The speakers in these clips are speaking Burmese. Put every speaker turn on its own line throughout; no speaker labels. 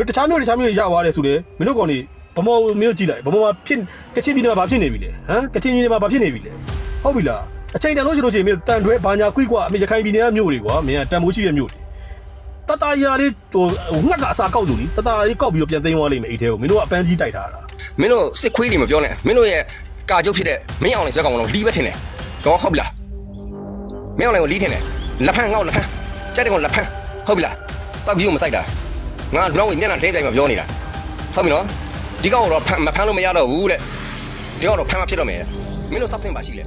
တို့တခြားမျိုးတခြားမျိုးရသွားတယ်ဆိုလေမင်းတို့ကောင်နေဗမောမျိုးကြည့်လိုက်ဗမောမှာဖြစ်ကချင်ပြည်နယ်မှာဘာဖြစ်နေပြီလဲဟမ်ကချင်ပြည်နယ်မှာဘာဖြစ်နေပြီလဲဟုတ်ပြီလားအချိန်တန်လို့ရှိလို့ရှိရင်မင်းတန်တွဲဘာညာကွိကွာအမေရခိုင်ပြည်နယ်ကမြို့တွေကွာမင်းကတန်မိုးရှိတဲ့မြို့တွေတတရာလေးဟိုငှက်ကအစာကောက်သူလीတတရာလေးကောက်ပြီးတော့ပြန်သိမ်းသွားလိမ့်မယ်အိတ်ထဲကိုမင်းတို့ကအပန်းကြီးတိုက်ထားတာ
မင်းတို့စစ်ခွေးတွေမပြောနဲ့မင်းတို့ရဲ့ကာကျုပ်ဖြစ်တဲ့မင်းအောင်လေးစက်ကောင်ကတော့လီးပဲထင်တယ်တော့ဟုတ်ပြီလားမင်းအောင်လေးကိုလီးထင်တယ်လက်ဖန်းငေါ့လက်ဖန်းကြက်တဲ့ကောင်လက်ဖန်းဟုတ်ပြီလားစောက်ကြီးကိုမစိုက်တာ ငါလောင်းဝင်မျက်နှာဒိမ့်တိုင်းမှာပြောနေတာဟုတ်ပြီနော်ဒီကောင်ကတော့ဖမ်းမဖမ်းလို့မရတော့ဘူးတဲ့ဒီကောင်တော့ဖမ်းမဖြစ်တော့မယ်မင်းတို့စောက်စင်ပါရှိလေ
ဟ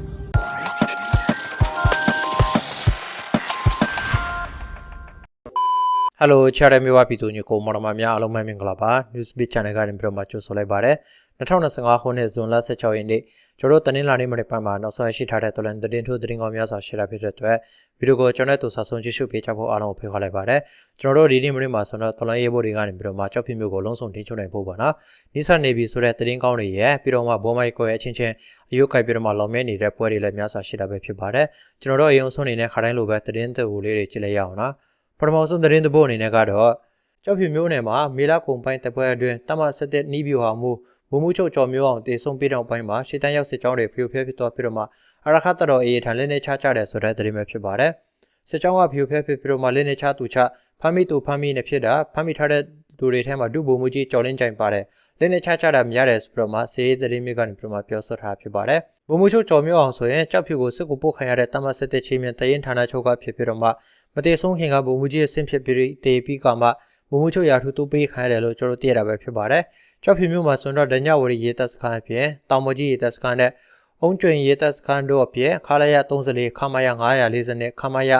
ယ်လိုချာရမြေဝပြည်သူညကိုမော်ဒမများအားလုံးပဲမင်္ဂလာပါ Newsbeat Channel ကနေပြီးတော့မှကြိုဆိုလိုက်ပါရစေ2025ခုနှစ်ဇွန်လ16ရက်နေ့ ကျွန်တော်တို့တနင်္လာနေ့မနေ့ပိုင်းမှာနောက်ဆုံးရရှိထားတဲ့တော်လန်သတင်းထိုးသတင်းကောင်းများစွာရှင်းပြပေးတဲ့အတွက်ဗီဒီယိုကိုကျွန်တော်တို့စာဆုံးကြည့်ရှုပေးကြဖို့အားလုံးကိုဖိတ်ခေါ်လိုက်ပါတယ်ကျွန်တော်တို့ဒီနေ့မနေ့မှာဆိုတော့တော်လန်ရေးဖို့တွေကနေပြီးတော့မှကြောက်ဖြစ်မျိုးကိုလုံးစုံထိန်းချုပ်နိုင်ဖို့ပါနော်နိစနေပြီဆိုတဲ့သတင်းကောင်းတွေရဲ့ပြီးတော့မှဘောမိုက်ကိုရဲ့အချင်းချင်းအယုတ်ခိုက်ပြီးတော့မှလောင်မဲနေတဲ့ပွဲတွေလည်းများစွာရှိတာပဲဖြစ်ပါတယ်ကျွန်တော်တို့အယုံဆုံးနေတဲ့ခါတိုင်းလိုပဲသတင်းတူလေးတွေကြည့်လိုက်ရအောင်နော်ပထမဆုံးသတင်းသဘောအနေနဲ့ကတော့ကြောက်ဖြူမျိုးနယ်မှာမေလာကုံပိုင်းတပ်ဖွဲ့အတွင်းတမဆက်တဲ့နီးပြူဟာမှု မမှုချုပ်ကျော်မျိုးအောင်တေဆုံးပြတဲ့ပိုင်းမှာရှေ့တန်းရောက်စစ်ကြောင်းတွေဖျို့ဖျက်ဖြစ်သွားပြီးတော့မှအရခတ်တော်အေးထန်လင်းနေချချတယ်ဆိုတဲ့သတင်းပဲဖြစ်ပါတယ်စစ်ကြောင်းကဖျို့ဖျက်ဖြစ်ပြီးတော့မှလင်းနေချသူချဖမ်းမိသူဖမ်းမိနေဖြစ်တာဖမ်းမိထားတဲ့သူတွေထဲမှာဒုဗိုလ်မှူးကြီးကျော်လင်းကြိုင်ပါတယ်လင်းနေချချတာမရတယ်ဆိုပြီးတော့မှစေရေးသတင်းမျိုးကနေပြီးတော့မှပြောဆိုထားဖြစ်ပါတယ်ဗိုလ်မှူးချုပ်ကျော်မျိုးအောင်ဆိုရင်ကြောက်ဖြူကိုစစ်ကူပို့ခံရတဲ့တမဆက်တဲ့ချင်းမြန်တရင်ဌာနချုပ်ကဖြစ်ပြီးတော့မှမတည်ဆုံးခင်ကဗိုလ်မှူးကြီးရဲ့ဆင့်ဖြစ်ပြီးတေပြီးကမှ ဗိုလ်မှူးချုပ်ရာထူးတူပေးခိုင်းရတယ်လို့ကျွန်တော်သိရတာပဲဖြစ်ပါတယ်။ကြောက်ဖြူမျိုးမှာဆိုတော့ဒညဝရီရေတပ်စခန်းအပြင်တောင်မကြီးရေတပ်စခန်းနဲ့အုံကျွင်ရေတပ်စခန်းတို့အပြင်ခါလရ34ခမရ940နဲ့ခမရ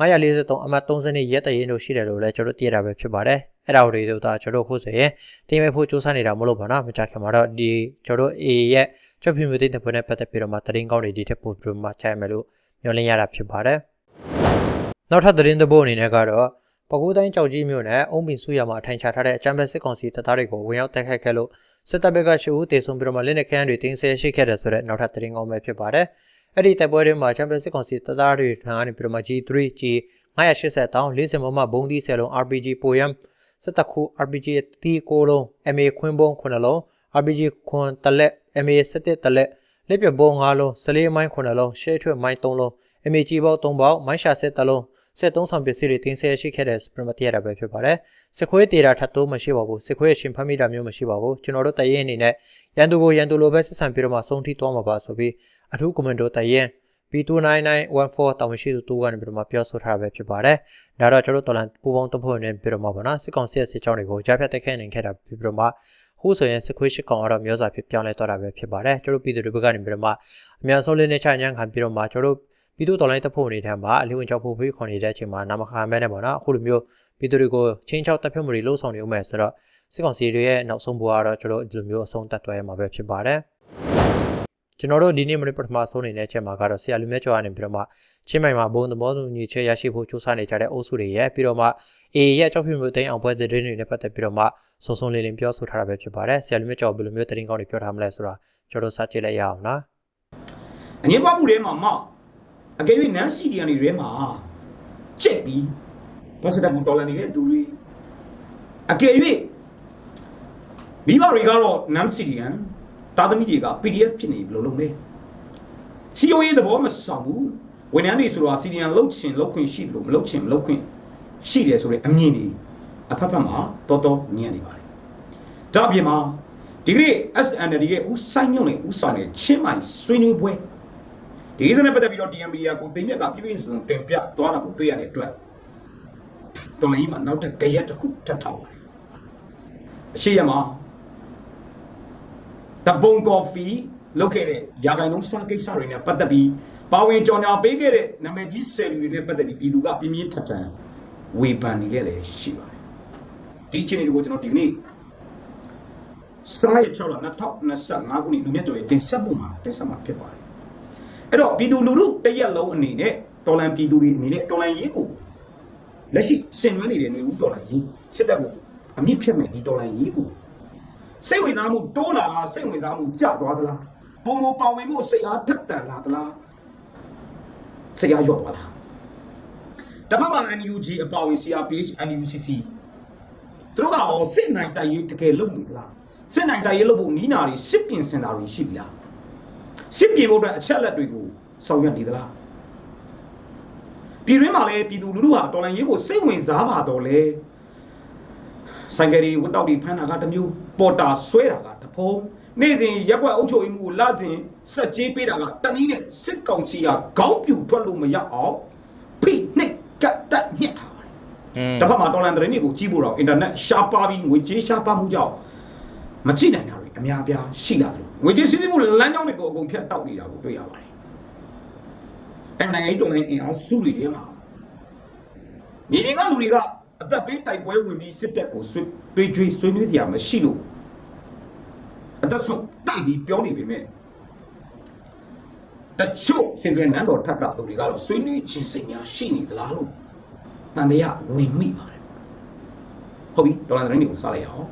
943အမှတ်30ရဲတရင်တို့ရှိတယ်လို့လည်းကျွန်တော်သိရတာပဲဖြစ်ပါတယ်။အဲ့ဒါတွေတို့ဒါကျွန်တော်ခုဆိုရင်တင်မဲ့ဖို့စူးစမ်းနေတာမလို့ပါနော်။မကြခင်မှာတော့ဒီကျွန်တော် A ရဲ့ကြောက်ဖြူမျိုးတဲ့ဘက်နဲ့ပတ်သက်ပြီးတော့မှတရင်ကောင်းတွေဒီထက်ပိုပြီးမှချမယ်လို့မျှော်လင့်ရတာဖြစ်ပါတယ်။နောက်ထပ်သတင်းသဘောအနေနဲ့ကတော့ ပကူးတိုင်းကြောက်ကြီးမြို့နယ်အုံပင်စုရမှာအထိုင်ချထားတဲ့အကြမ်းဖက်စစ်ကောင်စီတပ်သားတွေကိုဝင်ရောက်တိုက်ခိုက်ခဲ့လို့စစ်တပ်ဘက်ကရှူဦးတေဆုံးပြီးတော့မှလက်နက်ခဲယမ်းတွေတင်းဆဲရှိခဲ့တယ်ဆိုတဲ့နောက်ထပ်သတင်းကောင်းပဲဖြစ်ပါတယ်။အဲ့ဒီတိုက်ပွဲတွေမှာချမ်ပီယံစစ်ကောင်စီတပ်သားတွေထံကနေပြီးတော့မှ G3 G 980တောင်း40မမဘုံဒီ10လုံး RPG ပိုယမ်စစ်တပ်ခု RPG တီကိုလုံး MA ခွင်းဘုံ9လုံး RPG ခွန်တလက် MA 17တလက်လက်ပြဘုံ5လုံးစလေးမိုင်း9လုံးရှဲထွတ်မိုင်း3လုံး MA ကြီးပေါက်3ပေါက်မိုင်းရှာဆက်3လုံး စစ်သုံးဆောင်ပစ္စည်းတွေတင်ဆက်ရှိခဲ့တဲ့စပရမတီရတာပဲဖြစ်ပါတယ်စစ်ခွေးတေတာထပ်တိုးမရှိပါဘူးစစ်ခွေးရှင်ဖမ်းမိတာမျိုးမရှိပါဘူးကျွန်တော်တို့တရင်အနေနဲ့ရန်သူကိုရန်သူလိုပဲဆက်ဆံပြီးတော့မှဆုံးထိသွားမှာပါဆိုပြီးအထူးကွန်မန်ဒိုတရင် B29914 တာဝန်ရှိသူတူကနေပြီးတော့မှပြောဆိုထားတာပဲဖြစ်ပါတယ်ဒါတော့ကျွန်တော်တို့တော်လန်ပူပေါင်းတပ်ဖွဲ့နဲ့ပြီးတော့မှပါနော်စစ်ကောင်စီရဲ့စစ်ကြောင်းတွေကိုကြားဖြတ်တိုက်ခိုက်နိုင်ခဲ့တာပြီးတော့မှခုဆိုရင်စစ်ခွေးရှစ်ကောင်ကတော့မျိုးစာဖြစ်ပြောင်းလဲသွားတာပဲဖြစ်ပါတယ်ကျွန်တော်ပြည်သူတွေဘက်ကနေပြီးတော့မှအများဆုံးလေးနဲ့ချညံ့ခံပြီးတော့မှကျွန်တော်တို့ ပြည်သူတော်လိုင်းတပ်ဖွဲ့အနေနဲ့မှာအလီဝင်ကြောက်ဖို့ဖိခွန်နေတဲ့အချိန်မှာနာမခါမဲနဲ့ပေါ့နော်အခုလိုမျိုးပြည်သူတွေကိုချင်းချောက်တပ်ဖြတ်မှုတွေလှုပ်ဆောင်နေဦးမယ်ဆိုတော့စစ်ကောင်စီတွေရဲ့နောက်ဆုံးဘဝကတော့ကျွန်တော်ဒီလိုမျိုးအဆုံးတတ်သွားရမှာပဲဖြစ်ပါတယ်ကျွန်တော်တို့ဒီနေ့မနေ့ပထမဆုံးနေတဲ့အချိန်မှာကတော့ဆရာလူမြတ်ကျော်ကနေပြီးတော့မှချင်းမိုင်မှာဘုံသဘောတူညီချက်ရရှိဖို့စူးစမ်းနေကြတဲ့အုပ်စုတွေရဲ့ပြီးတော့မှအေရဲ့ကြောက်ဖြူမျိုးတိန်အောင်ပွဲတဲ့တွေနဲ့ပတ်သက်ပြီးတော့မှစုံစုံလင်းလင်းပြောဆိုထားတာပဲဖြစ်ပါတယ်ဆရာလူမြတ်ကျော်ဘယ်လိုမျိုးတင်ကောင်းတွေပြောထားမလဲဆိုတာကျွန်တော်စကြည့်လိုက်ရအောင်နော်
အငင်းပွားမှုထဲမှာမောက် အကယ်၍နန်းစီဒီယန်တွေထဲမှာကျက်ပြီးဘတ်စတက်ဘူဒေါ်လာနေတဲ့သူတွေအကယ်၍မိဘတွေကတော့နန်းစီဒီယန်တာသမီတွေက PDF ဖြစ်နေဘယ်လိုလုပ်လဲစီယိုရေးသဘောမဆောင်ဘူးဝန်ထမ်းတွေဆိုတော့စီဒီယန်လုတ်ချင်လုတ်ခွင့်ရှိတယ်လို့မလုတ်ချင်မလုတ်ခွင့်ရှိတယ်ဆိုတဲ့အမြင်တွေအဖက်ဖက်မှာတော်တော်ညံ့နေပါတယ်ဒါအပြင်မှာဒီကနေ့ SND ရဲ့ဦးဆိုင်ညုံနဲ့ဦးဆောင်တဲ့ချင်းမိုင်ဆွေးနွေးပွဲ ဒီကိစ္စနဲ့ပတ်သက်ပြီးတော့ DMB ကကိုသိမြတ်ကပြပြစုံတင်ပြသွားတာကိုတွေ့ရတဲ့အတွက်တော်လိုင်းမှာနောက်ထပ်ကြရက်တစ်ခုထပ်ထောက်ပါတယ်အရှိရမှာတပုံကော်ဖီလုပ်ခဲ့တဲ့ရာဂိုင်လုံးစားကိစ္စတွေနဲ့ပတ်သက်ပြီးပါဝင်ကြော်ညာပေးခဲ့တဲ့နာမည်ကြီးဆယ်လူတွေနဲ့ပတ်သက်ပြီးပြည်သူကပြင်းပြင်းထန်ထန်ဝေဖန်နေခဲ့လေရှိပါတယ်ဒီအချိန်တွေကိုကျွန်တော်ဒီနေ့စာရ6လ2025ခုနှစ်လူမြတ်ကျော်ရဲ့တင်ဆက်မှုမှာတင်ဆက်မှာဖြစ်ပါတယ် အဲ့တော့ပြည်သူလူထုတရက်လုံးအနေနဲ့တော်လန်ပြည်သူတွေအနေနဲ့တော်လန်ရေးကိုလက်ရှိဆင်နွှဲနေတဲ့နေဦးတော်လန်ရေးစစ်တပ်ကိုအမြင့်ဖြတ်မဲ့ဒီတော်လန်ရေးကိုစိတ်ဝင်စားမှုတိုးလာလားစိတ်ဝင်စားမှုကျသွားသလားပုံမပါဝင်မှုစိတ်အားထက်တန်လာသလားစိတ်အားရော့သွားလားတပတ်မှ NUG အပါဝင် CRPH NUCC သူသူတို့ကဟောစစ်နိုင်တိုက်ရေးတကယ်လုပ်နေသလားစစ်နိုင်တိုက်ရေးလုပ်ဖို့နီးနာတွေစစ်ပြင်စင်တာတွေရှိပြီလား စစ်ပြင်ဖို့အတွက်အချက်လက်တွေကိုဆောင်ရွက်နေသလားပြည်ရင်းမှာလည်းပြည်သူလူထုဟာတော်လိုင်းရေးကိုစိတ်ဝင်စားပါတော့လေဆိုင်ကယ်တွေဝတ်တောက်တွေဖမ်းတာကတစ်မျိုးပေါ်တာဆွဲတာကတစ်ဖုံးနေ့စဉ်ရက်ွက်အုပ်ချုပ်ရေးမှုကိုလစဉ်စက်ကြေးပေးတာကတနည်းနဲ့စစ်ကောင်စီကခေါင်းပြူထွက်လို့မရအောင်ဖိနှိပ်ကတ်တက်ညှက်ထားပါတယ်
อืม
တစ်ဖက်မှာတော်လန်သတင်းတွေကိုကြီးဖို့တော့အင်တာနက်ရှားပါပြီးငွေကြေးရှားပါမှုကြောင့်မကြည့်နိုင်တာတွေအများအပြားရှိလာတယ်လို့ ငွေကြေးစီးဆင်းမှုလမ်းကြောင်းတွေကိုအကုန်ဖြတ်တောက်နေတာကိုတွေ့ရပါတယ်အဲနိုင်ငံရေးတော်လိုင်းအင်အားစုတွေထဲမှာမြေပြင်ကလူတွေကအသက်ပေးတိုက်ပွဲဝင်ပြီးစစ်တပ်ကိုဆွေးတွေးကြွေးဆွေးနွေးစရာမရှိလို့အသက်ဆုံးတိုက်ပြီးပြောနေပေမဲ့တချို့စင်သွင်းနန်းတော်ထက်ကသူတွေကတော့ဆွေးနွေးခြင်းစိတ်များရှိနေသလားလို့တန်တရားဝင်မိပါတယ်ဟုတ်ပြီဒေါ်လာသတင်းတွေကိုစလိုက်ရအောင်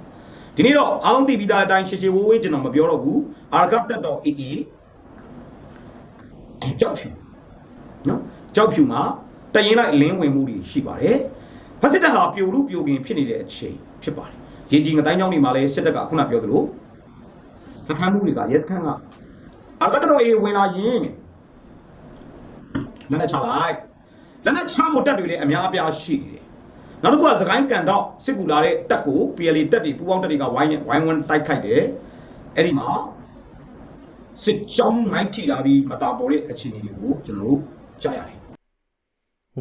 ဒီနေ့တော့အားလုံးသိပြီးသားအတိုင်းရှေရှေဝေးဝေးကျွန်တော်မပြောတော့ဘူးအာကပ်တက်တော့အေးအေးကြောက်ဖြူနော်ကြောက်ဖြူမှာတရင်လိုက်လင်းဝင်မှုတွေရှိပါတယ်ဖက်စစ်တပ်ဟာပြိုလူပြိုကင်ဖြစ်နေတဲ့အချိန်ဖြစ်ပါတယ်ရေကြီးငတိုင်းကြောင်းတွေမှာလည်းစစ်တပ်ကခုနပြောသလိုစခန်းမှုတွေကရဲစခန်းကအာကပ်တက်တော့အေးဝင်လာရင်လက်နဲ့ချလိုက်လက်နက်ချဖို့တက်တွေလည်းအများအပြားရှိနေတယ်။ နောက်တစ်ခုကသခိုင်းကန်တော့စစ်ကူလာတဲ့တက်ကို PLA တက်တွေပူပေါင်းတက်တွေကဝိုင်းဝိုင်းဝန်းတိုက်ခိုက်တယ်။အဲ့ဒီမှာစစ်ကြောင်းမိုင်းထိလာပြီးမတာပေါ်တဲ့အခြေအနေတွေကိုကျွန်တော်တို့ကြားရတယ်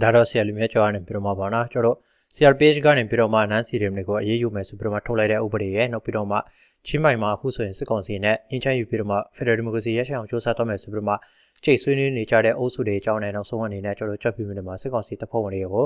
ဒါတော့ဆရာလူမျိုးကျော်ကနေပြီးတော့မှပါနော်ကျွန်တော်တို့ CRPH ကနေပြီးတော့မှနန်းစီရင်တွေကိုအေးအေးယူမယ်ဆိုပြီးတော့မှထုတ်လိုက်တဲ့ဥပဒေရဲ့နောက်ပြီးတော့မှချင်းမိုင်မှာအခုဆိုရင်စစ်ကောင်စီနဲ့အင်ချမ်းယူပြီးတော့မှ Federal Democracy ရရှိအောင်စ조사တော့မယ်ဆိုပြီးတော့မှချိတ်ဆွေးနွေးနေကြတဲ့အုပ်စုတွေအကြောင်းနဲ့နောက်ဆုံးအနေနဲ့ကျွန်တော်တို့ကြက်ပြီးမြင်မှာစစ်ကောင်စီတပ်ဖွဲ့ဝင်တွေကို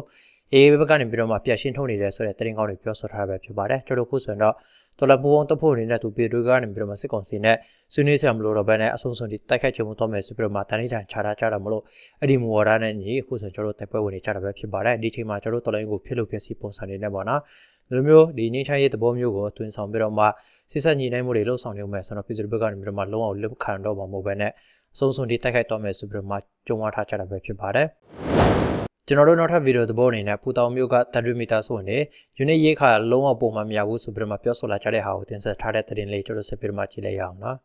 အေးဘက်ကနေပြီးတော့မှပြရှင်းထုတ်နေတယ်ဆိုတဲ့တင်ကောင်းတွေပြောဆိုထားတာပဲဖြစ်ပါတယ်ကျွန်တော်တို့ခုဆိုရင်တော့တော်လပူအောင်တပ်ဖွဲ့အနေနဲ့သူပြည်သူကနေပြီးတော့မှစစ်ကောင်စီနဲ့ဆွေးနွေးဆရာမလို့တော့ဘဲနဲ့အဆုံးစွန်ဒီတိုက်ခိုက်ချမှုတော့မယ်ဆိုပြီးတော့မှတန်ဋိဌာန်ခြားထားကြတာမလို့အဲ့ဒီမူဝါဒနဲ့ညီအခုဆိုကျွန်တော်တို့တိုက်ပွဲဝင်နေကြတာပဲဖြစ်ပါတယ်ဒီချိန်မှာကျွန်တော်တို့တော်လိုင်းကိုဖြစ်လို့ဖြစ်စီပုံစံနေနဲ့ပေါ့နော်ဒီလိုမျိုးဒီငင်းချရေးသဘောမျိုးကိုတွင်ဆောင်ပြီးတော့မှစစ်ဆက်ညီနိုင်မှုတွေလှုပ်ဆောင်နေမယ်ဆိုတော့ပြည်သူဘက်ကနေပြီးတော့မှလုံးအောင်လက်ခံတော့မှာမဟုတ်ဘဲနဲ့အဆုံးစွန်ဒီတိုက်ခိုက်တော့မယ်ဆိုပြီးတော့မှကြုံဝါထားကြတာပဲဖြစ်ပါတယ် ကျွန်တော်တို့နောက်ထပ်ဗီဒီယိုသဘောအနေနဲ့ပူတောင်မျိုးက30မီတာဆိုရင် unit ရေးခါလုံးဝပုံမှန်မရဘူးဆိုပြီးတော့မှပြောဆိုလာကြတဲ့ဟာကိုတင်ဆက်ထားတဲ့သတင်းလေးကျွန်တော်ဆက်ပြီးတော့မှကြည့်လိုက်ရအောင်နော်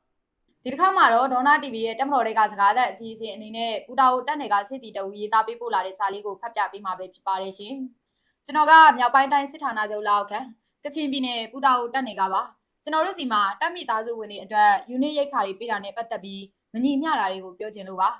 ဒီတစ်ခါမှာတော့ဒေါနာ TV ရဲ့တက်မတော်တွေကစကားသက်အကြီးအကျယ်အနေနဲ့ပူတာကိုတက်နယ်ကစစ်တီတဝူရေးသားပေးပို့လာတဲ့စာလေးကိုဖတ်ပြပေးမှာပဲဖြစ်ပါတယ်ရှင်။ကျွန်တော်ကမြောက်ပိုင်းတိုင်းစစ်ဌာနချုပ်လက်အောက်ခံကချင်ပြည်နယ်ပူတာကိုတက်နယ်ကပါကျွန်တော်တို့စီမှာတက်မိသားစုဝင်တွေအတွက် unit ရိတ်ခါတွေပေးတာနဲ့ပတ်သက်ပြီးမညီမျှတာတွေကိုပြောချင်လို့ပါ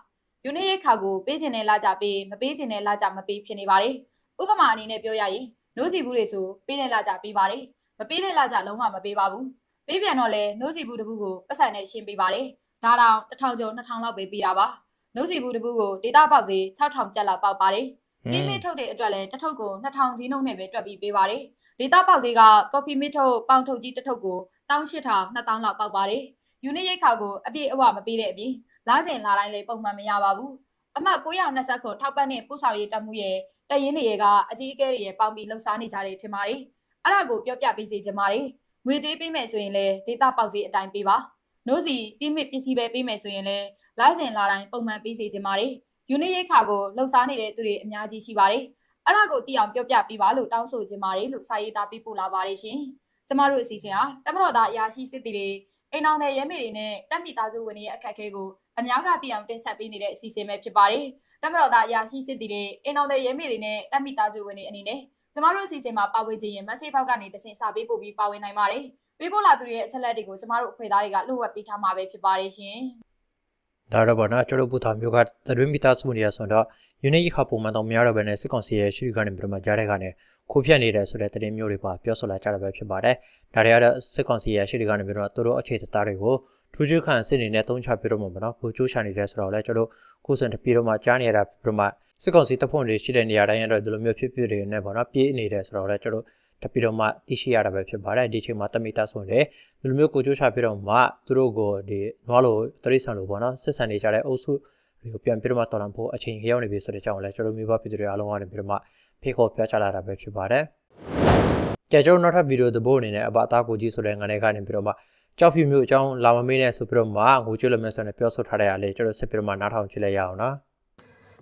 unit ရိတ်ခါကိုပေးချင်တဲ့လာကြပေးမပေးချင်တဲ့လာကြမပေးဖြစ်နေပါတယ်ဥပမာအနေနဲ့ပြောရရင်နိုးစီဘူးတွေဆိုပေးတဲ့လာကြပေးပါတယ်မပေးတဲ့လာကြလုံးဝမပေးပါဘူးပေးပြန်တော့လဲနိုးစီဘူးတစ်ခုကိုပတ်စံနဲ့ရှင်းပေးပါတယ်ဒါတောင်1000ကျော်2000လောက်ပဲပေးတာပါနှုတ်စီဘူးတစ်ဘူးကိုဒေတာပေါက်စီ6000ကျပ်လောက်ပေါက်ပါတယ်တီးမစ်ထုတ်တဲ့အတွက်လည်းတစ်ထုပ်ကို2000စီးနှုန်းနဲ့ပဲတွက်ပြီးပေးပါတယ်ဒေတာပေါက်စီကကော်ဖီမစ်ထုတ်ပေါင်ထုတ်ကြီးတစ်ထုပ်ကို18000 2000လောက်ပေါက်ပါတယ်ယူနစ်ရိတ်ခါကိုအပြည့်အဝမပေးတဲ့အပြင် လာစဉ်လာတိုင်းလည်းပုံမှန်မရပါဘူးအမှတ်920ခုထောက်ပံ့တဲ့ပို့ဆောင်ရေးတက်မှုရဲ့တရင်တွေရဲ့ကအကြီးအကဲတွေရဲ့ပေါင်းပြီးလှုပ်ရှားနေကြတယ်ထင်ပါတယ်အဲ့ဒါကိုပြောပြပေးစီချင်ပါတယ်ငွေကြေးပေးမယ်ဆိုရင်လည်းဒေတာပေါက်စီအတိုင်းပေးပါနို့စီတိမစ်ပစ္စည်းပဲပေးမယ်ဆိုရင်လည်းလိုင်းစဉ်လာတိုင်းပုံမှန်ပေးစီခြင်းပါတယ်။ယူနစ်ရိတ်ခါကိုလှုပ်ရှားနေတဲ့သူတွေအများကြီးရှိပါတယ်။အဲ့ဒါကိုသိအောင်ပြောပြပေးပါလို့တောင်းဆိုခြင်းပါတယ်လို့စာရေးသားပေးပို့လာပါတယ်ရှင်။ကျမတို့အစီအစဉ်ဟာတမတော်သားအရာရှိစစ်တီတွေအိမ်အောင်တဲ့ရဲမေတွေနဲ့တက်မိသားစုဝင်တွေရဲ့အခက်အခဲကို အများကသိအောင်တင်ဆက်ပေးနေတဲ့အစီအစဉ်ပဲဖြစ်ပါတယ်။တမတော်သားအရာရှိစစ်တီတွေအိမ်အောင်တဲ့ရဲမေတွေနဲ့တက်မိသားစုဝင်တွေအနေနဲ့ကျမတို့အစီအစဉ်မှာပါဝင်ခြင်းရင်မက်ဆေ့ဖောက်ကနေတစင်စာပေးပို့ပြီးပါဝင်နိုင်ပါတယ်။ပေးပို့လာသူတွေရဲ့အချက်လက်တွေကိုကျမတို့အဖွဲ့သားတွေကလှုပ်ဝက်ပေးထားမှာပဲဖြစ်ပါတယ်ရှင်
ဒါတော့ဗောနော်ကျွန်တော်ပူတာမျိုးကသတင်းမီတာစုနေရဆိုတော့ unit ခါပုံမှန်တော့မရတော့ဘဲနဲ့စစ်ကောင်စီရဲ့ရှိရကနေပြီးတော့မှကြားတဲ့ကနေခိုးဖြတ်နေတယ်ဆိုတဲ့သတင်းမျိုးတွေပါပြောဆိုလာကြတာပဲဖြစ်ပါတယ်ဒါတွေကတော့စစ်ကောင်စီရဲ့ရှိရကနေပြီးတော့သူတို့အခြေသားတွေကို ထူးခြားခံစစ်နေနဲ့တုံးချပြီးတော့မှဗောနော်ဘူချိုးချနေတယ်ဆိုတော့လဲကျွန်တော်ကိုစံတပြေတော့မှကြားနေရတာပြီးတော့မှစစ်ကောင်စီတပ်ဖွဲ့တွေရှိတဲ့နေရာတိုင်းကတော့ဒီလိုမျိုးဖြစ်ဖြစ်တွေနဲ့ဗောနော်ပြေးနေတယ်ဆိုတော့လဲကျွန်တော်တပီတော့မှသိရှိရတာပဲဖြစ်ပါတယ်ဒီချိန်မှာတမိတာဆိုရင်ဒီလိုမျိုးကိုကြိုးချပြီးတော့မှသူတို့ကိုဒီနွားလိုတရိษံလိုပေါ့နော်ဆက်ဆံနေကြတဲ့အုပ်စုတွေကိုပြန်ပြီးတော့မှတော်လန်ဖို့အချိန်ရောက်နေပြီဆိုတဲ့ကြောင့်လည်းကျွန်တော်မျိုးပါပြည်သူတွေအားလုံးကနေပြီးတော့မှဖေခေါ်ပြချလာတာပဲဖြစ်ပါတယ်ကြကျွန်တော်နောက်ထပ်ဗီဒီယိုသဘောအနေနဲ့အဘအသားကိုကြီးဆိုတဲ့ငန်းထဲကနေပြီးတော့မှ ကြောက်ဖြူမျိုးအကြောင်းလာမမေးနဲ့ဆိုပြီးတော့မှငိုကျွလမဲဆန်နဲ့ပြောဆိုထားတဲ့အရာလေးကျွန်တော်ဆက်ပြီးတော့မှနားထောင်ကြည့်လိုက်ရအောင်နော်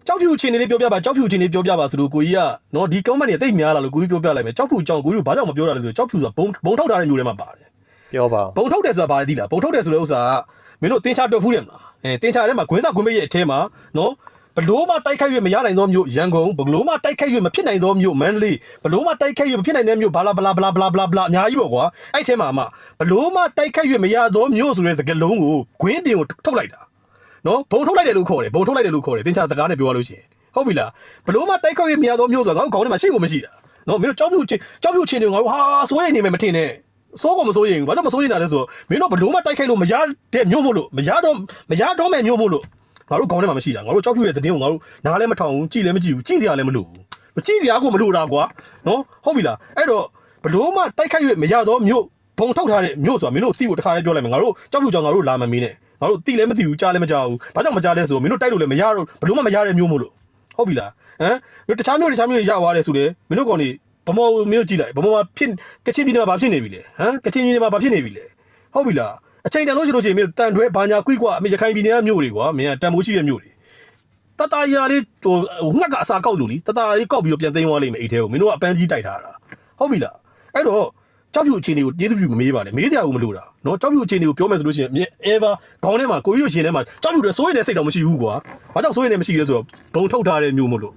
ကြောက်ဖြူချင်းလေးပြောပြပါကြောက်ဖြူချင်းလေးပြောပြပါဆိုလို့ကိုကြီးကနော်ဒီ comment တွေတိတ်များလာလို့ကိုကြီးပြောပြလိုက်မယ်ကြောက်ဖြူကြောင်ကိုကြီးကဘာကြောင့်မပြောတာလဲဆိုတော့ကြောက်ဖြူဆိုတာဘုံဘုံထောက်ထားတဲ့မျိုးထဲမှာပါတယ်
ပြောပါဦး
ဘုံထုတ်တယ်ဆိုတာဘာလဲသိလားဘုံထုတ်တယ်ဆိုတဲ့ဥစ္စာကမင်းတို့တင်ချတွက်ဖူးတယ်မလားအဲတင်ချထဲမှာဂွင်းစာဂွင်းမိတ်ရဲ့အထဲမှာနော် ဘလို့မှတိုက်ခိုက်၍မရနိုင်သောမြို့ရန်ကုန်ဘလို့မှတိုက်ခိုက်၍မဖြစ်နိုင်သောမြို့မန္တလေးဘလို့မှတိုက်ခိုက်၍မဖြစ်နိုင်တဲ့မြို့ဘာလာဘလာဘလာဘလာဘလာဘလာအများကြီးပေါ့ကွာအဲ့အထဲမှာအမဘလို့မှတိုက်ခိုက်၍မရသောမြို့ဆိုတဲ့စကားလုံးကိုဂွင်းတင်ကိုထုတ်လိုက်တာနော်ဘုံထုတ်လိုက်တယ်လို့ခေါ်တယ်ဘုံထုတ်လိုက်တယ်လို့ခေါ်တယ်တင်ချစကားနဲ့ပြောရလို့ရှိရင်ဟုတ်ပြီလားဘလို့မှတိုက်ခိုက်၍မရသောမြို့ဆိုတာကောင်းထဲမှာရှိကိုမရှိတာနော်မင်းတို့ကြောက်ဖြူချင်းကြောက်ဖြူချင်းတွေငါတို့ဟာစိုးရိမ်နေမယ်မထင်နဲ့စိုးကောမစိုးရင်ဘူးဘာလို့မစိုးရင်တာလဲဆိုတော့မင်းတို့ဘလို့မှတိုက်ခိုက်လို့မရတဲ့မျိုးမို့လို့မရတော့မရတော့မဲ့မျိုးမို့လို့ ငါတို့ခေါင်းထဲမှာမရှိတာငါတို့ကြောက်ဖြူရဲ့သတင်းကိုငါတို့နားလည်းမထောင်ဘူးကြည့်လည်းမကြည့်ဘူးကြည့်စရာလည်းမလိုဘူးမကြည့်စရာကိုမလိုတာကွာနော်ဟုတ်ပြီလားအဲ့တော့ဘလို့မှတိုက်ခိုက်၍မရတော့မျိုးဘုံထုတ်ထားတဲ့မျိုးဆိုတာမင်းတို့သိဖို့တခါလေးပြောလိုက်မယ်ငါတို့ကြောက်ဖြူကြောင့်ငါတို့လာမမင်းနဲ့ငါတို့သိလည်းမသိဘူးကြားလည်းမကြားဘူးဘာကြောင့်မကြားလဲဆိုတော့မင်းတို့တိုက်လို့လည်းမရတော့ဘလို့မှမရတဲ့မျိုးမို့လို့ဟုတ်ပြီလားဟမ်မင်းတခြားမျိုးတခြားမျိုးရသွားတယ်ဆိုလေမင်းတို့ကောင်နေဗမောမျိုးကြည့်လိုက်ဗမောမှာဖြစ်ကချင်ပြည်နယ်မှာဘာဖြစ်နေပြီလဲဟမ်ကချင်ပြည်နယ်မှာဘာဖြစ်နေပြီလဲဟုတ်ပြီလား အချိန်တန်လို့ရှိလို့ရှိရင်မင်းတန်တွဲဘာညာကွိကွာအမေရခိုင်ပြည်နယ်ကမြို့တွေကွာမင်းကတန်မိုးရှိတဲ့မြို့တွေတတရာလေးဟိုငှက်ကအစာကောက်လို့လीတတရာလေးကောက်ပြီးတော့ပြန်သိမ်းသွားလိမ့်မယ်အိတ်ထဲကိုမင်းတို့ကအပန်းကြီးတိုက်ထားတာဟုတ်ပြီလားအဲ့တော့ကြောက်ဖြူအခြေအနေကိုကျေးဇူးပြုမမေးပါနဲ့မေးကြဘူးမလို့တာနော်ကြောက်ဖြူအခြေအနေကိုပြောမယ်ဆိုလို့ရှိရင် ever ခေါင်းထဲမှာကိုကြီးရရှင်ထဲမှာကြောက်ဖြူတွေစိုးရိမ်တဲ့စိတ်တော့မရှိဘူးကွာဘာကြောင့်စိုးရိမ်နေမရှိလဲဆိုတော့ဘုံထုတ်ထားတဲ့မျိုးမို့လို့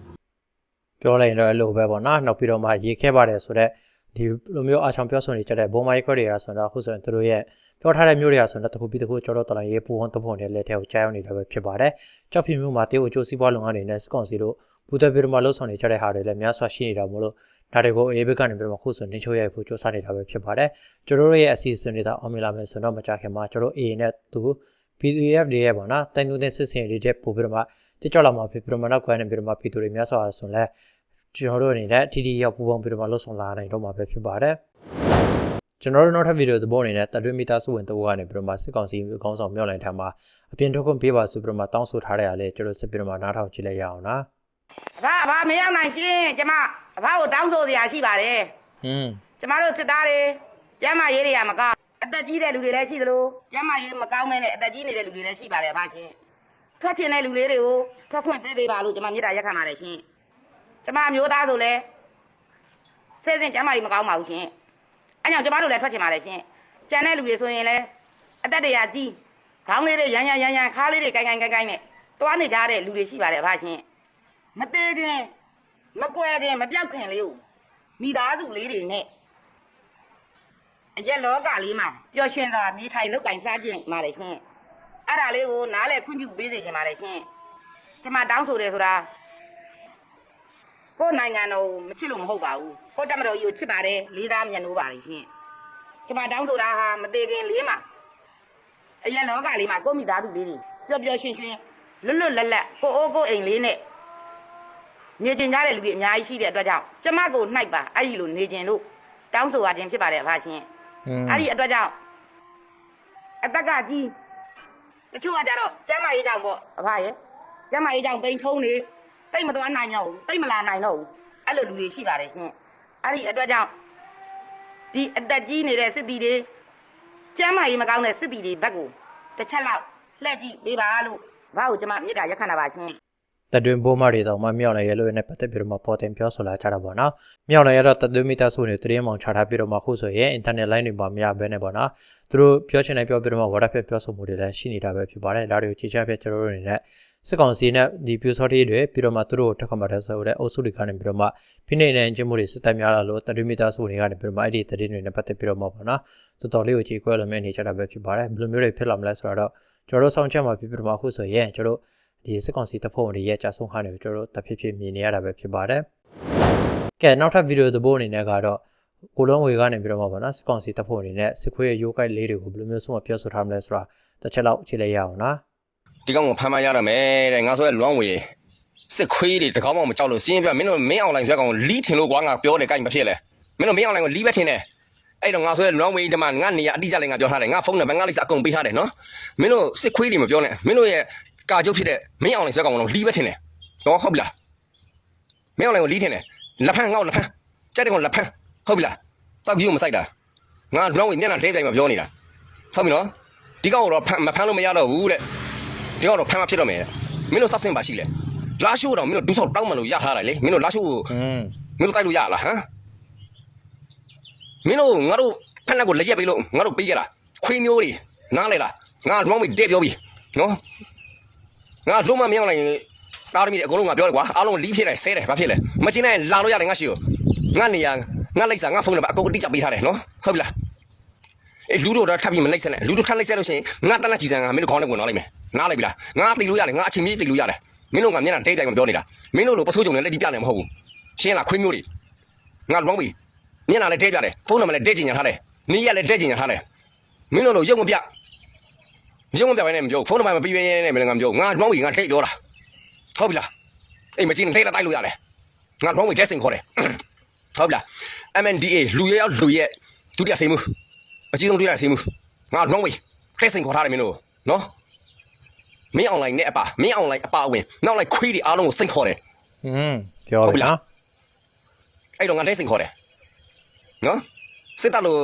ပြောလိုက်ရင်တော့အဲ့လိုပဲပေါ့နော်နောက်ပြီးတော့မှရေခဲပါတယ်ဆိုတော့ ဒီလိုမျိုးအချောင်ပြောဆိုနေကြတဲ့ဘုံမိုက်ခွက်တွေကဆိုတော့အခုဆိုရင်သူတို့ရဲ့ပြောထားတဲ့မျိုးတွေကဆိုတော့တစ်ခုပြီးတစ်ခုကျော်တော့တော်လိုင်းရေးပူဝန်းတပုံနဲ့လက်ထဲကိုကြားရောက်နေတာပဲဖြစ်ပါတယ်ကြောက်ဖြူမျိုးမှာတေးကိုကျိုးစီးပွားလုပ်ငန်းတွေနဲ့စကွန်စီတို့ဘူဒဘီရမှာလှုပ်ဆောင်နေကြတဲ့ဟာတွေလည်းများစွာရှိနေတာမို့လို့ဒါတွေကိုအေးဘက်ကနေပြီးတော့ခုဆိုနေချိုးရိုက်ဖို့စူးစမ်းနေတာပဲဖြစ်ပါတယ်ကျွန်တော်တို့ရဲ့အစီအစဉ်တွေတော့အောင်မြင်လာမယ်ဆိုတော့မကြခင်မှာကျွန်တော် A နဲ့သူ PDF တွေရဲ့ပေါ့နော်တိုင်တူတဲ့စစ်စင်တွေတဲ့ပို့ပြီးတော့မှတိကျလာမှာဖြစ်ပြီးတော့မှနောက်ကွယ်နေပြီးတော့မှပြည်သူတွေများစွာဆိုလဲ ကျွန်တော်တို့အနေနဲ့ TD ရောက်ပူပေါင်းပြီးတော့မှလှုပ်ဆောင်လာနိုင်တော့မှာပဲဖြစ်ပါတယ်ကျွန်တော်တို့နောက်ထပ်ဗီဒီယိုသဘောအနေနဲ့တတွင်းမီတာစုဝင်တော့ကနေပြီးတော့မှစစ်ကောင်စီခေါင်းဆောင်မြောက်လိုင်ထံမှာအပြင်ထုတ်ခွင့်ပေးပါဆိုပြီးတော့မှတောင်းဆိုထားတဲ့အားလေကျွန်တော်စစ်ပြီးတော့မှနားထောင်ကြည့်လိုက်ရအောင်နော်
အဖအဖမရောက်နိုင်ရှင်ကျမအဖကိုတောင်းဆိုစရာရှိပါတယ်
ဟွန်း
ကျမတို့စစ်သားတွေကျမ်းမာရေးတွေကမကောင်းအသက်ကြီးတဲ့လူတွေလည်းရှိသလိုကျမ်းမာရေးမကောင်းမဲနဲ့အသက်ကြီးနေတဲ့လူတွေလည်းရှိပါတယ်အဖရှင်ထွက်ချင်တဲ့လူလေးတွေကိုထွက်ခွင့်ပေးပေးပါလို့ကျမမေတ္တာရက်ခံပါတယ်ရှင် ကျမအမျိုးသားဆိုလဲဆဲစင်ကျမ်းမာရေးမကောင်းပါဘူးရှင်အဲကြောင့်ကျမတို့လည်းထွက်ချင်ပါတယ်ရှင်ကျန်တဲ့လူတွေဆိုရင်လည်းအသက်တွေကကြီးခေါင်းလေးတွေရမ်းရမ်းရမ်းရမ်းခါးလေးတွေကိုင်ကိုင်ကိုင်ကိုင်နဲ့တွားနေကြတဲ့လူတွေရှိပါတယ်အဖရှင်မသေးခင်မကွယ်ခင်မပြောက်ခင်လေးကိုမိသားစုလေးတွေနဲ့အရက်လောကလေးမှာပျော်ရွှင်စွာနေထိုင်လုပ်ကင်စားခြင်းပါလေရှင်အဲ့ဒါလေးကိုနားလေခွင့်ပြုပေးစေချင်ပါလေရှင်ဒီမှာတောင်းဆိုတယ်ဆိုတာ ကိုယ်နိုင်ငံတော်ကိုမချစ်လို့မဟုတ်ပါဘူးကိုယ်တက်မတော်ကြီးကိုချစ်ပါတယ်လေးသားမြတ်နိုးပါလေရှင်ဒီမှာတောင်းဆိုတာဟာမသေးခင်လေးမှာအရက်လောကလေးမှာကိုယ့်မိသားစုလေးတွေပျော်ပျော်ရွှင်ရွှင်လွတ်လွတ်လပ်လပ်ကိုအိုးကိုအိမ်လေးနဲ့နေကျင်ကြတဲ့လူတွေအများကြီးရှိတဲ့အတွက်ကြောင့်ကျမကိုနှိုက်ပါအဲ့ဒီလိုနေကျင်လို့တောင်းဆိုရခြင်းဖြစ်ပါတယ်အဖရှင်
ဟွန်း
အဲ့ဒီအတွက်ကြောင့်အတက်ကကြီးတချို့ကကြတော့ကျမရေးကြောင့်ပေါ့အဖရဲ့ကျမရေးကြောင့်ပိန်ထုံးနေ တိတ်မသွားနိုင်တော့ဘူးတိတ်မလာနိုင်တော့ဘူးအဲ့လိုလူတွေရှိပါတယ်ရှင်အဲ့ဒီအတွက်ကြောင့်ဒီအသက်ကြီးနေတဲ့စစ်တီတွေကျမရေးမကောင်းတဲ့စစ်တီတွေဘက်ကိုတစ်ချက်လောက်လှည့်ကြည့်ပေးပါလို့ဘာကိုကျမမေတ္တာရက်ခံတာပါရှင်
တတွင်းဘိုးမတွေတော့မမြောက်နိုင်ရလို့နဲ့ပတ်သက်ပြီးတော့မှပေါ်တင်ပြောဆိုလာကြတာပေါ့နော်မြောက်နိုင်ရတော့တတွင်းမီတာစုနေတရင်မောင်ချထားပြီးတော့မှခုဆိုရင် internet line တွေမှာမရဘဲနဲ့ပေါ့နော်သူတို့ပြောချင်တယ်ပြောပြီးတော့မှဝါဒဖက်ပြောဆိုမှုတွေလည်းရှိနေတာပဲဖြစ်ပါတယ်ဒါတွေကိုကြည့်ချဖက်ကျွန်တော်တို့အနေနဲ့ စစ်ကောင်စီနဲ့ဒီပြူစောတိတွေပြီးတော့မှသူတို့ကိုတက်ခါမှာတဲ့ဆိုတဲ့အုပ်စုတွေကနေပြီးတော့မှဖိနေနေခြင်းမှုတွေစစ်တပ်များလာလို့တတွင်းမီတာစုတွေကနေပြီးတော့မှအဲ့ဒီတရင်တွေနဲ့ပတ်သက်ပြီးတော့မှပေါ့နော်တော်တော်လေးကိုကြည့်ကွဲလို့မြင်နေကြတာပဲဖြစ်ပါတယ်ဘယ်လိုမျိုးတွေဖြစ်လာမလဲဆိုတော့ကျွန်တော်တို့စောင့်ချက်မှာပြီးပြီးတော့မှအခုဆိုရင်ကျွန်တော်တို့ဒီစစ်ကောင်စီတပ်ဖွဲ့ဝင်တွေရဲ့ကြာဆုံးခါတွေကိုကျွန်တော်တို့တဖြည်းဖြည်းမြင်နေရတာပဲဖြစ်ပါတယ်။ကဲနောက်ထပ်ဗီဒီယိုသဘောအနေနဲ့ကတော့ကိုလုံးဝေကနေပြီးတော့မှပေါ့နော်စစ်ကောင်စီတပ်ဖွဲ့ဝင်တွေနဲ့စစ်ခွေးရဲ့ရိုးကိုက်လေးတွေကိုဘယ်လိုမျိုးဆုံးမပြောဆိုထားမလဲဆိုတာတစ်ချက်လောက်ကြည့်လိုက်ရအောင်နော်
ဒီကောင်ကိုဖမ်းမရတော့မယ်တဲ့ငါဆိုရလွမ်းဝေစစ်ခွေးတွေတကောင်းမှမကြောက်လို့စင်းပြမင်းတို့မင်းအောင်လိုင်းဆွဲကောင်ကိုလီးထင်လို့ကွာငါပြောတယ်ကိုင်မဖြစ်လဲမင်းတို့မင်းအောင်လိုင်းကိုလီးပဲထင်တယ်အဲ့တော့ငါဆိုရလွမ်းဝေဒီမှာငါနေရအတိအကျလည်းငါပြောထားတယ်ငါဖုန်းနံပါတ်ငါလိပ်စာအကုန်ပေးထားတယ်နော်မင်းတို့စစ်ခွေးတွေမပြောနဲ့မင်းတို့ရဲ့ကာကျုပ်ဖြစ်တဲ့မင်းအောင်လိုင်းဆွဲကောင်ကိုလီးပဲထင်တယ်တော့ဟုတ်ပြီလားမင်းအောင်လိုင်းကိုလီးထင်တယ်လက်ဖမ်းငါ့ကိုလက်ဖမ်းကြက်တဲ့ကောင်လက်ဖမ်းဟုတ်ပြီလားစောက်ကြီးကိုမဆိုင်တာငါလွမ်းဝေမျက်နှာတဲတိုင်းမှာပြောနေတာဟုတ်ပြီနော်ဒီကောင်ကိုတော့ဖမ်းမဖမ်းလို့မရတော့ဘူးတဲ့ ဒီကတော့ဖမ်းမဖြစ်တော့မယ်တဲ့မင်းတို့စောက်စင်ပါရှိလဲလာရှိုးတော့မင်းတို့ဒူးဆောက်တောင်းမှလို့ရထားတယ်လေမင်းတို့လာရှိုးကို
อืม
မင်းတို့တိုက်လို့ရလားဟမ်မင်းတို့ငါတို့ဖက်လက်ကိုလက်ရက်ပေးလို့ငါတို့ပေးကြတာခွေးမျိုးတွေနားလေလားငါလုံးဝတဲ့ပြောပြီနော်ငါလုံးမမြောင်းနိုင်တားရမီအကုန်လုံးငါပြောတယ်ကွာအားလုံးလီးဖြစ်တယ်ဆဲတယ်ဘာဖြစ်လဲမကျင်းနိုင်လာလို့ရတယ်ငါရှိကိုငါနေရငါလိုက်စားငါဖုန်းနံပါတ်အကုန်တိကျပေးထားတယ်နော်ဟုတ်ပြီလား အေးလူတို့တော့ထပ်ပြီးမလိုက်စနဲ့လူတို့ထပ်လိုက်စလို့ရှိရင်ငါတနက်ကြီးစံငါမင်းတို့ခေါင်းနဲ့ဝင်သွားလိုက်မယ်နားလိုက်ပြီလားငါသိလို့ရတယ်ငါအချိန်ကြီးသိလို့ရတယ်မင်းတို့ကမျက်နှာတိတ်တိုင်မပြောနေတာမင်းတို့လိုပစိုးကြုံနဲ့လက်ဒီပြနေမဟုတ်ဘူးရှင်းလားခွေးမျိုးတွေငါလုံးပြီမျက်နှာလည်းတဲပြတယ်ဖုန်းနံပါတ်လည်းတဲချင်ညာထားတယ်နီးရလည်းတဲချင်ညာထားတယ်မင်းတို့လိုရုပ်မပြရုပ်မပြဘဲနဲ့မပြောဖုန်းနံပါတ်မပြီးပဲနဲ့မလည်းငါမပြောငါလုံးပြီငါတိတ်ပြောတာဟုတ်ပြီလားအေးမကြည့်နဲ့တိတ်လိုက်လို့ရတယ်ငါလုံးပြီတက်စင်ခေါ်တယ်ဟုတ်ပြီလား MNDA လူရဲရောက်လူရဲဒုတိယစိန်မှု အကြီးဆုံးဒုတိယစိန်မှုငါလုံးပြီတက်စင်ခေါ်ထားတယ်မင်းတို့နော်မင်းအွန်လိုင်းနဲ့အပါမင်းအွန်လိုင်းအပါဝင်နောက်လိုက်ခွေးတွေအားလုံးကိုစိတ်ခေါ်တယ်
อืมပြော
ဟုတ်ပြီ
ပြီ
လား
နော်
အဲ့တော့ငါတဲ့စင်ခေါ်တယ်နော်စစ်တပ်လို့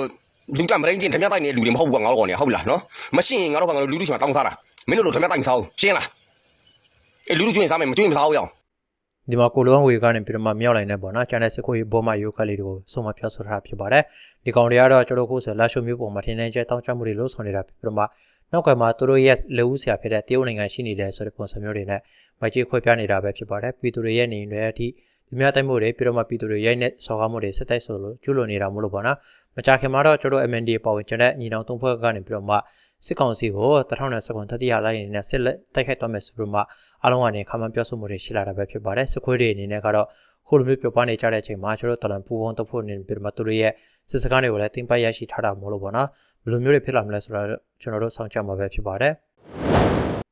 လူကြမရင်းချင်းဓမြတိုက်နေတဲ့လူတွေမဟုတ်ဘူးကွာငါတို့ကောင်နေဟုတ်ပြီလားနော်မရှိရင်ငါတို့ဘာငါတို့လူလူချင်းမှာတောင်းစားတာမင်းတို့လိုဓမြတိုက်မစားဘူးရှင်းလားအဲ့လူလူချင်းစားမယ်မတွေ့မစားဘူးရအောင်
ဒီမှာကိုလွန်ဝေကနေပြီးတော့မှမြောက်လိုက်နေပေါ့နော်ကျန်တဲ့စခွေဘောမယိုကလေးတွေကိုစုံမပြောဆိုထားတာဖြစ်ပါတယ်ဒီကောင်တွေကတော့ကျွန်တော်ကိုယ်ဆိုလာရှိုမျိုးပုံမှာထင်းနေကျတောင်းချမှုတွေလို့ဆိုနေတာဖြစ်ပြီးတော့မှနောက်ကမှသူတို့ရဲ့လက်ဦးဆရာဖြစ်တဲ့တရုတ်နိုင်ငံရှိနေတယ်ဆိုတဲ့ပုံစံမျိုးတွေနဲ့မကြီးခွဲပြနေတာပဲဖြစ်ပါတယ်ပြည်သူတွေရဲ့နေတွေအထိဒီများတိုက်မှုတွေပြီးတော့မှပြည်သူတွေရဲ့နဲ့ဆော်ကားမှုတွေစစ်တိုက်ဆိုလို့ကျူးလွန်နေတာမလို့ပေါ့နော်မကြခင်မှာတော့ကျွန်တော် MND ပေါ်ဝင်ကျန်တဲ့ညီနောင်သုံးဖွဲ့ကနေပြီးတော့မှ စစ်ကောင်စီကို2019တတိယလိုက်နေတဲ့စစ်လက်တိုက်ခိုက်သွားမယ်ဆိုပြီးတော့မှအားလုံးကနေခါမှပြောဆိုမှုတွေရှိလာတာပဲဖြစ်ပါတယ်စခွေးတွေအနေနဲ့ကတော့ခုလိုမျိုးပြောပနေကြတဲ့အချိန်မှာကျွန်တော်တလန်ပူပေါင်းတစ်ဖို့နေပြီးတော့မှသူတို့ရဲ့စစ်စကားတွေကိုလည်းတင်ပတ်ရရှိထားတာမလို့ပေါ့နော်ဘယ်လိုမျိုးတွေဖြစ်လာမလဲဆိုတော့ကျွန်တော်တို့စောင့်ကြမှာပဲဖြစ်ပါတယ်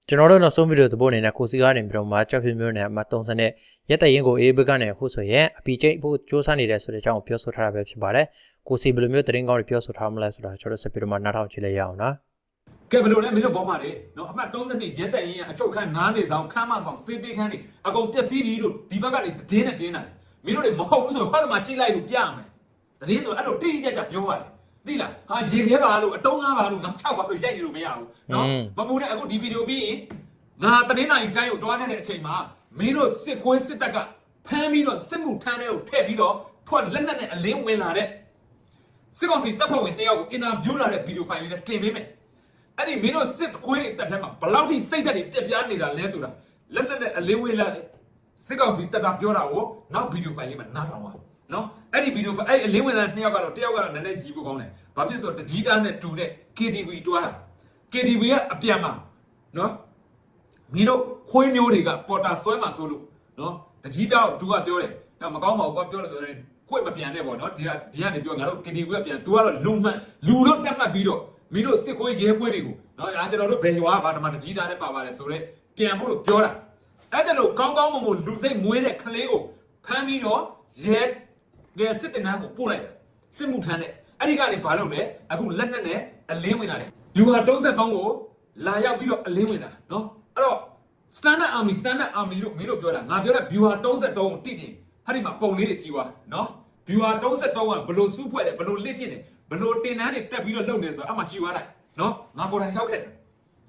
ကျွန်တော်တို့နောက်ဆုံးဗီဒီယိုသဘောအနေနဲ့ကိုစီကနေပြီးတော့မှချက်ပြမျိုးနဲ့အမှ30နဲ့ရက်တရင်ကိုအေးဘက်ကနေအခုဆိုရင်အပီကျိတ်ဖို့စ조사နေတယ်ဆိုတဲ့အကြောင်းကိုပြောဆိုထားတာပဲဖြစ်ပါတယ်ကိုစီဘယ်လိုမျိုးသတင်းကောင်းတွေပြောဆိုထားမလဲဆိုတာကျွန်တော်ဆက်ပြီးတော့မှနားထောင်ကြည့်လိုက်ရအောင်နော်
ကဲဘယ်လိုလဲမင်းတို့ဘောမှာတယ်နော်အမှတ်32ရဲတက်ရင်အချုပ်ခန်း9နေဆောင်ခန်းမဆောင်စေးပေးခန်းနေအကုန်ပျက်စီးပြီလို့ဒီဘက်ကနေတည်င်းနဲ့တင်းတာမင်းတို့တွေမဟုတ်ဘူးဆိုဟောဒီမှာကြည့်လိုက်လို့ပြရမယ်တည်င်းဆိုအဲ့လိုတိတိကျကျပြောရတယ်သိလားဟာရေခဲပါလို့အတုံးငါးပါလို့ငါ6ပါလို့ရိုက်နေလို့မရဘူးနော်မပူတဲ့အခုဒီဗီဒီယိုပြီးရင်ငါတည်င်းနိုင်ကျိုင်းကိုတွားခဲ့တဲ့အချိန်မှာမင်းတို့စစ်ခွေးစစ်တပ်ကဖမ်းပြီးတော့စစ်မှုထမ်းတဲ့ကိုထည့်ပြီးတော့ထွက်လက်နက်နဲ့အလင်းဝင်လာတဲ့စစ်ကောင်စီတပ်ဖွဲ့ဝင်တယောက်ကိုအင်တာဗျူးလာတဲ့ဗီဒီယိုဖိုင်လေးနဲ့တင်ပေးမယ် အဲ့ဒီမင်းတို့စစ်ခွေးတွေတက်ထဲမှာဘလောက်ထိစိတ်ဓာတ်တွေတက်ပြားနေတာလဲဆိုတာလက်လက်နဲ့အလေးဝေးလာတဲ့စစ်ကောင်စီတက်တာပြောတာကိုနောက်ဗီဒီယိုဖိုင်လေးမှာနားထောင်ပါနော်အဲ့ဒီဗီဒီယိုဖိုင်အဲ့အလေးဝေးလာတဲ့နှစ်ယောက်ကတော့တယောက်ကတော့နည်းနည်းကြီးဖို့ကောင်းတယ်ဘာဖြစ်လို့ဆိုတော့တကြီးသားနဲ့တူတဲ့ KTV တွားတာ KTV ကအပြန်မှာနော်မင်းတို့ခွေးမျိုးတွေကပေါ်တာဆွဲမှာဆိုလို့နော်တကြီးသားကိုသူကပြောတယ်ဒါမကောင်းပါဘူးကွာပြောတယ်ဆိုရင်ကိုယ်မပြန်နဲ့ပေါ့နော်ဒီကဒီကနေပြောငါတို့ KTV ကပြန် तू ကတော့လူမှန်လူတော့တက်မှတ်ပြီးတော့ မင်းတို့စစ်ခွေးရဲခွေးတွေကိုနော်အားကျွန်တော်တို့ဘယ်ရွာကဘာဓမ္မတကြီးသားနဲ့ပါပါတယ်ဆိုတော့ပြန်ဖို့လို့ပြောတာအဲ့ဒါလို့ကောင်းကောင်းမွန်မွန်လူစိတ်မွေးတဲ့ကလေးကိုဖမ်းပြီးတော့ရဲရဲစစ်တင်နှန်းကိုပို့လိုက်တယ်စစ်မှုထမ်းတဲ့အဲ့ဒီကနေဘာလုပ်လဲအခုလက်နက်နဲ့အလင်းဝင်လာတယ်ယူဟာ33ကိုလာရောက်ပြီးတော့အလင်းဝင်လာနော်အဲ့တော့ standard army standard army လို့မင်းတို့ပြောတာငါပြောတာ viewer 33ကိုတိကျင်ဟာဒီမှာပုံလေးတွေကြည့်ွာနော် viewer 33ကဘလို့စူးဖွဲ့တယ်ဘလို့လစ်ကျင်တယ် ဘလို့တင်တန်းတွေတက်ပြီးတော့လုံနေဆိုတော့အမှချီသွားလိုက်နော်ငါကိုယ်တိုင်ရောက်ခဲ့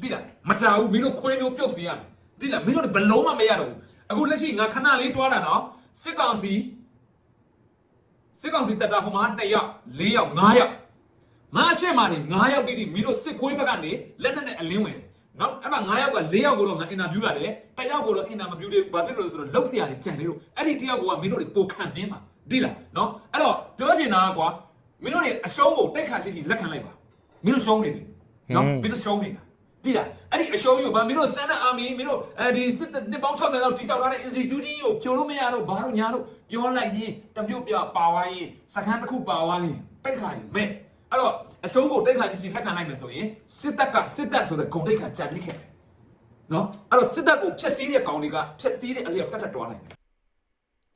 တိလားမကြဘူးမင်းတို့ခွေးမျိုးပြုတ်စီရမယ်တိလားမင်းတို့ဘလုံးမမရတော့ဘူးအခုလက်ရှိငါခဏလေးတွားတာနော်စစ်ကောင်စီစစ်ကောင်စီတက်တာဟိုမှာ2ယောက်4ယောက်5ယောက်ငါအရှက်မာနေ9ယောက်တိတိမင်းတို့စစ်ခွေးဘက်ကနေလက်နဲ့နဲ့အလင်းဝင်တယ်နော်အဲ့မှာ9ယောက်က4ယောက်ကိုတော့ငါအင်တာဗျူးလာတယ်တယောက်ကိုတော့အင်တာမဗျူးသေးဘူးဘာဖြစ်လို့လဲဆိုတော့လောက်စရာတွေကြံနေလို့အဲ့ဒီတယောက်ကမင်းတို့တွေပိုခံပြင်းမှာတိလားနော်အဲ့တော့ပြောချင်တာကကွာ မင်းတို့တွေအရှုံးကိုတိတ်ခါရှိရှိလက်ခံလိုက်ပါမင်းတို့ရှုံးနေပြီနော်မင်းတို့ရှုံးနေတာဒီလားအဲ့ဒီအရှုံးယူပါမင်းတို့ standard army မင်းတို့အဲဒီစစ်နှစ်ပေါင်း60လောက်တိစောက်ထားတဲ့ institute ကြီးကိုဖြိုလို့မရတော့ဘာလို့ညာတော့ပြောလိုက်ရင်တမျိုးပြပါဝါရင်စခန်းတစ်ခုပါဝါရင်တိတ်ခါရင်မဲ့အဲ့တော့အရှုံးကိုတိတ်ခါရှိရှိလက်ခံလိုက်မယ်ဆိုရင်စစ်တပ်ကစစ်တပ်ဆိုတဲ့ဂုံတိတ်ခါကြံပြစ်ခဲ့တယ်နော်အဲ့တော့စစ်တပ်ကိုဖျက်ဆီးတဲ့ကောင်တွေကဖျက်ဆီးတဲ့အလျောက်တက်တက်တွားလိုက်တယ်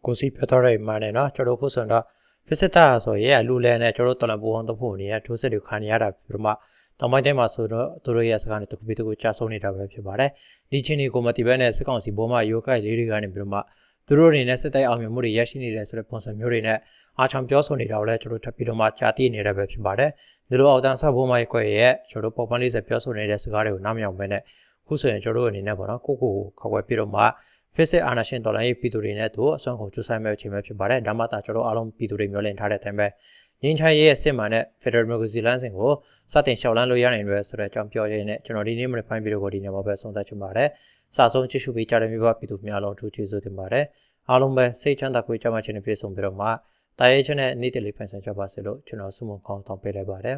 ကိုစီပြောတော့တယ်မှန်တယ်နော်ကျွန်တော်ခုဆိုတော့ visitor ဆိုရဲလူလဲနဲ့ကျွန်တော်တော်လန်ပူအောင်တဖို့နေရထိုးစစ်တွေခံရတာပြီးတော့မှတောင်ပိုင်းတိုင်းမှာဆိုတော့သူတို့ရဲ့စကားနဲ့တခုပြီးတခုကြာဆုံးနေတာပဲဖြစ်ပါတယ်ဒီချင်းဒီကိုမတီဘဲနဲ့စစ်ကောင်စီဘောမယောဂိုက်လေးတွေကနေပြီးတော့မှသူတို့တွေနဲ့စစ်တိုက်အောင်မြင်မှုတွေရရှိနေတယ်ဆိုတဲ့ပုံစံမျိုးတွေနဲ့အားချောင်ပြောဆိုနေတာကိုလည်းကျွန်တော်ထပ်ပြီးတော့မှကြာတည်နေတာပဲဖြစ်ပါတယ်ဒီလိုအောက်တန်းဆက်ဘောမရဲ့ကွယ်ရဲ့ကျွန်တော်ပေါ်ပန်းလေးစပြောဆိုနေတဲ့စကားတွေကိုနားမယောင်ပဲနဲ့ခုဆိုရင်ကျွန်တော်တို့အနေနဲ့ပေါ့နော်ကိုကိုကိုခောက်ွယ်ပြီးတော့မှ Facebook အာဏာရှင်တော်လှန်ရေးပြည်သူတွေနဲ့တို့အစွမ်းကုန်ကြိုးစားမဲ့အချိန်ပဲဖြစ်ပါတယ်ဒါမှသာကျွန်တော်အားလုံးပြည်သူတွေမျှော်လင့်ထားတဲ့အတိုင်းပဲငင်းချိုင်းရဲ့စစ်မှန်တဲ့ Federal Democracy လမ်းစဉ်ကိုစတင်ရှောက်လန်းလို့ရနိုင်တယ်ဆိုတဲ့အကြောင်းပြောရင်းနဲ့ကျွန်တော်ဒီနေ့မနေ့ပိုင်းဗီဒီယိုကိုဒီနေ့မှာပဲဆုံးသက်ချင်ပါတယ်စာဆုံးကြည့်ရှုပေးကြတဲ့မိဘပြည်သူများလုံးထူးကျေးဇူးတင်ပါတယ်အားလုံးပဲစိတ်ချမ်းသာကိုယ်ကြမ်းမှခြင်းနဲ့ပြည့်စုံပြီးတော့မှတာရဲခြင်းနဲ့နေ့တလေးဖန်ဆင်းကြပါစေလို့ကျွန်တော်ဆုမွန်ကောင်းတောင်းပေးလိုက်ပါတယ်